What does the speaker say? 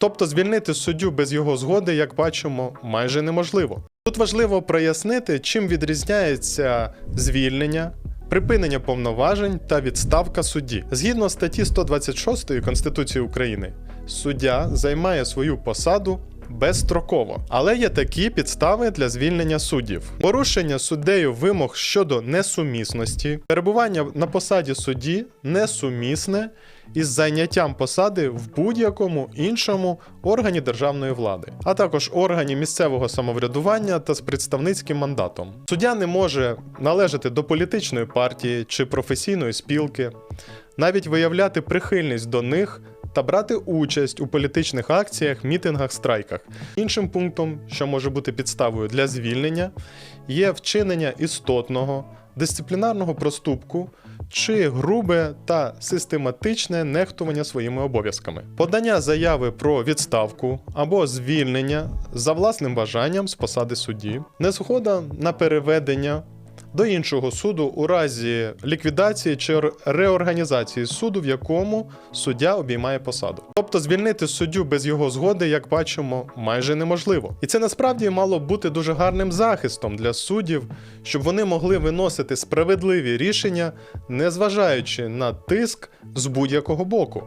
Тобто звільнити суддю без його згоди, як бачимо, майже неможливо. Тут важливо прояснити, чим відрізняється звільнення, припинення повноважень та відставка судді. Згідно статті 126 Конституції України, суддя займає свою посаду безстроково, але є такі підстави для звільнення суддів: порушення суддею вимог щодо несумісності, перебування на посаді судді несумісне із зайняттям посади в будь-якому іншому органі державної влади, а також органі місцевого самоврядування та з представницьким мандатом. Суддя не може належати до політичної партії чи професійної спілки, навіть виявляти прихильність до них та брати участь у політичних акціях, мітингах, страйках. Іншим пунктом, що може бути підставою для звільнення, є вчинення істотного дисциплінарного проступку чи грубе та систематичне нехтування своїми обов'язками, подання заяви про відставку або звільнення за власним бажанням з посади судді, незгода на переведення до іншого суду у разі ліквідації чи реорганізації суду, в якому суддя обіймає посаду. Тобто звільнити суддю без його згоди, як бачимо, майже неможливо. І це насправді мало бути дуже гарним захистом для суддів, щоб вони могли виносити справедливі рішення, незважаючи на тиск з будь-якого боку.